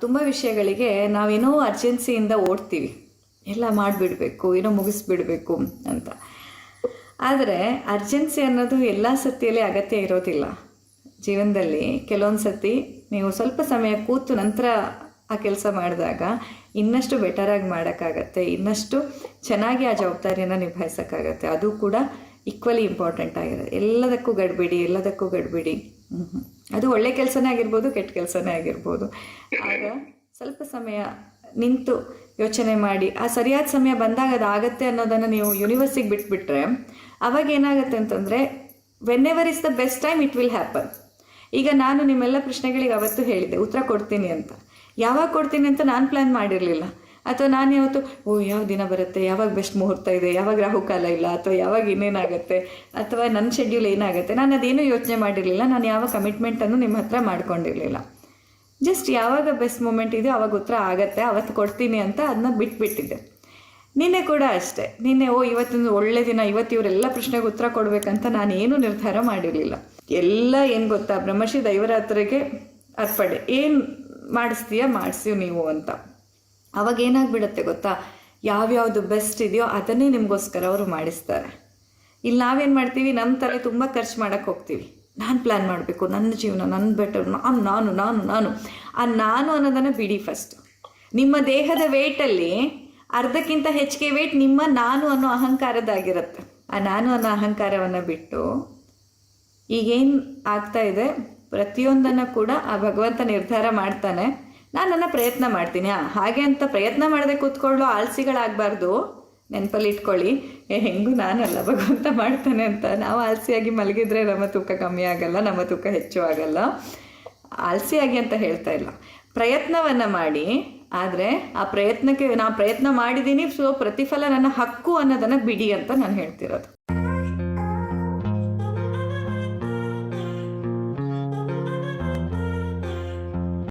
ತುಂಬ ವಿಷಯಗಳಿಗೆ ನಾವೇನೋ ಅರ್ಜೆನ್ಸಿಯಿಂದ ಓಡ್ತೀವಿ. ಎಲ್ಲ ಮಾಡಿಬಿಡಬೇಕು, ಏನೋ ಮುಗಿಸ್ಬಿಡಬೇಕು ಅಂತ. ಆದರೆ ಅರ್ಜೆನ್ಸಿ ಅನ್ನೋದು ಎಲ್ಲ ಸತಿಯಲ್ಲಿ ಅಗತ್ಯ ಇರೋದಿಲ್ಲ. ಜೀವನದಲ್ಲಿ ಕೆಲವೊಂದು ಸತಿ ನೀವು ಸ್ವಲ್ಪ ಸಮಯ ಕೂತು ನಂತರ ಆ ಕೆಲಸ ಮಾಡಿದಾಗ ಇನ್ನಷ್ಟು ಬೆಟರಾಗಿ ಮಾಡೋಕ್ಕಾಗತ್ತೆ, ಇನ್ನಷ್ಟು ಚೆನ್ನಾಗಿ ಆ ಜವಾಬ್ದಾರಿಯನ್ನು ನಿಭಾಯಿಸೋಕ್ಕಾಗತ್ತೆ. ಅದು ಕೂಡ ಈಕ್ವಲಿ ಇಂಪಾರ್ಟೆಂಟ್ ಆಗಿರೋದು ಎಲ್ಲದಕ್ಕೂ ಗಡ್ಬಿಡಿ ಎಲ್ಲದಕ್ಕೂ ಗಡ್ಬಿಡಿ. ಹ್ಮ್. ಅದು ಒಳ್ಳೆ ಕೆಲಸನೇ ಆಗಿರ್ಬೋದು, ಕೆಟ್ಟ ಕೆಲಸನೇ ಆಗಿರ್ಬೋದು. ಆಗ ಸ್ವಲ್ಪ ಸಮಯ ನಿಂತು ಯೋಚನೆ ಮಾಡಿ, ಆ ಸರಿಯಾದ ಸಮಯ ಬಂದಾಗ ಅದು ಆಗತ್ತೆ ಅನ್ನೋದನ್ನು ನೀವು ಯೂನಿವರ್ಸಿಗೆ ಬಿಟ್ಬಿಟ್ರೆ ಅವಾಗ ಏನಾಗುತ್ತೆ ಅಂತಂದರೆ whenever is the best time it will happen ಈಗ ನಾನು ನಿಮ್ಮೆಲ್ಲ ಪ್ರಶ್ನೆಗಳಿಗೆ ಅವತ್ತು ಹೇಳಿದ್ದೆ, ಉತ್ತರ ಕೊಡ್ತೀನಿ ಅಂತ. ಯಾವಾಗ ಕೊಡ್ತೀನಿ ಅಂತ ನಾನು ಪ್ಲ್ಯಾನ್ ಮಾಡಿರಲಿಲ್ಲ. ಅಥವಾ ನಾನು ಯಾವತ್ತು, ಓ ಯಾವ ದಿನ ಬರುತ್ತೆ, ಯಾವಾಗ ಬೆಸ್ಟ್ ಮುಹೂರ್ತ ಇದೆ, ಯಾವಾಗ ರಾಹುಕಾಲ ಇಲ್ಲ, ಅಥವಾ ಯಾವಾಗ ಇನ್ನೇನಾಗುತ್ತೆ, ಅಥವಾ ನನ್ನ ಶೆಡ್ಯೂಲ್ ಏನಾಗುತ್ತೆ, ನಾನು ಅದೇನೂ ಯೋಚನೆ ಮಾಡಿರಲಿಲ್ಲ, ನಾನು ಯಾವ ಕಮಿಟ್ಮೆಂಟನ್ನು ನಿಮ್ಮ ಹತ್ರ ಮಾಡ್ಕೊಂಡಿರಲಿಲ್ಲ. ಜಸ್ಟ್ ಯಾವಾಗ ಬೆಸ್ಟ್ ಮೂಮೆಂಟ್ ಇದೆಯೋ ಆವಾಗ ಉತ್ತರ ಆಗತ್ತೆ, ಅವತ್ತು ಕೊಡ್ತೀನಿ ಅಂತ ಅದನ್ನ ಬಿಟ್ಬಿಟ್ಟಿದ್ದೆ. ನಿನ್ನೆ ಕೂಡ ಅಷ್ಟೇ. ನಿನ್ನೆ, ಓ ಇವತ್ತೊಂದು ಒಳ್ಳೆ ದಿನ, ಇವತ್ತು ಇವರೆಲ್ಲ ಪ್ರಶ್ನೆಗೆ ಉತ್ತರ ಕೊಡಬೇಕಂತ ನಾನು ಏನೂ ನಿರ್ಧಾರ ಮಾಡಿರಲಿಲ್ಲ. ಎಲ್ಲ ಏನು ಗೊತ್ತಾ, ಬ್ರಹ್ಮಶ್ರೀ ದೈವರಾತ್ರಿಗೆ ಅರ್ಪಣೆ. ಏನು ಮಾಡಿಸ್ತೀಯಾ ಮಾಡಿಸ್ತೀವಿ ನೀವು ಅಂತ. ಅವಾಗ ಏನಾಗ್ಬಿಡುತ್ತೆ ಗೊತ್ತಾ? ಯಾವ್ಯಾವುದು ಬೆಸ್ಟ್ ಇದೆಯೋ ಅದನ್ನೇ ನಿಮಗೋಸ್ಕರ ಅವರು ಮಾಡಿಸ್ತಾರೆ. ಇಲ್ಲಿ ನಾವೇನು ಮಾಡ್ತೀವಿ? ನಮ್ಮ ಥರ ತುಂಬ ಖರ್ಚು ಮಾಡೋಕೆ ಹೋಗ್ತೀವಿ. ನಾನು ಪ್ಲ್ಯಾನ್ ಮಾಡಬೇಕು. ನನ್ನ ಜೀವನ ನನ್ನ ಬೆಟರ್ ನಾನು ನಾನು ನಾನು ನಾನು. ಆ ನಾನು ಅನ್ನೋದನ್ನು ಬಿಡಿ ಫಸ್ಟ್ ನಿಮ್ಮ ದೇಹದ ವೇಟಲ್ಲಿ ಅರ್ಧಕ್ಕಿಂತ ಹೆಚ್ಚಿಗೆ ವೇಟ್ ನಿಮ್ಮ ನಾನು ಅನ್ನೋ ಅಹಂಕಾರದಾಗಿರುತ್ತೆ ಆ ನಾನು ಅನ್ನೋ ಅಹಂಕಾರವನ್ನು ಬಿಟ್ಟು ಈಗೇನು ಆಗ್ತಾ ಇದೆ? ಪ್ರತಿಯೊಂದನ್ನು ಕೂಡ ಆ ಭಗವಂತ ನಿರ್ಧಾರ ಮಾಡ್ತಾನೆ. ನಾನು ನನ್ನ ಪ್ರಯತ್ನ ಮಾಡ್ತೀನಿ. ಹಾಗೆ ಅಂತ ಪ್ರಯತ್ನ ಮಾಡದೆ ಕೂತ್ಕೊಳ್ಳೋ ಆಲ್ಸಿಗಳಾಗಬಾರ್ದು. ನೆನಪಲ್ಲಿ ಇಟ್ಕೊಳ್ಳಿ. ಏ, ಹೆಂಗೂ ನಾನಲ್ಲ, ಭಗವಂತ ಮಾಡ್ತಾನೆ ಅಂತ. ನಾವು ಆಲ್ಸಿಯಾಗಿ ಮಲಗಿದ್ರೆ ನಮ್ಮ ತೂಕ ಕಮ್ಮಿ ಆಗಲ್ಲ, ನಮ್ಮ ತೂಕ ಹೆಚ್ಚು ಆಗಲ್ಲ. ಆಲ್ಸಿಯಾಗಿ ಅಂತ ಹೇಳ್ತಾ ಇಲ್ಲ. ಪ್ರಯತ್ನವನ್ನು ಮಾಡಿ, ಆದರೆ ಆ ಪ್ರಯತ್ನಕ್ಕೆ ನಾನು ಪ್ರಯತ್ನ ಮಾಡಿದ್ದೀನಿ ಸೊ ಪ್ರತಿಫಲ ನನ್ನ ಹಕ್ಕು ಅನ್ನೋದನ್ನು ಬಿಡಿ ಅಂತ ನಾನು ಹೇಳ್ತಿರೋದು.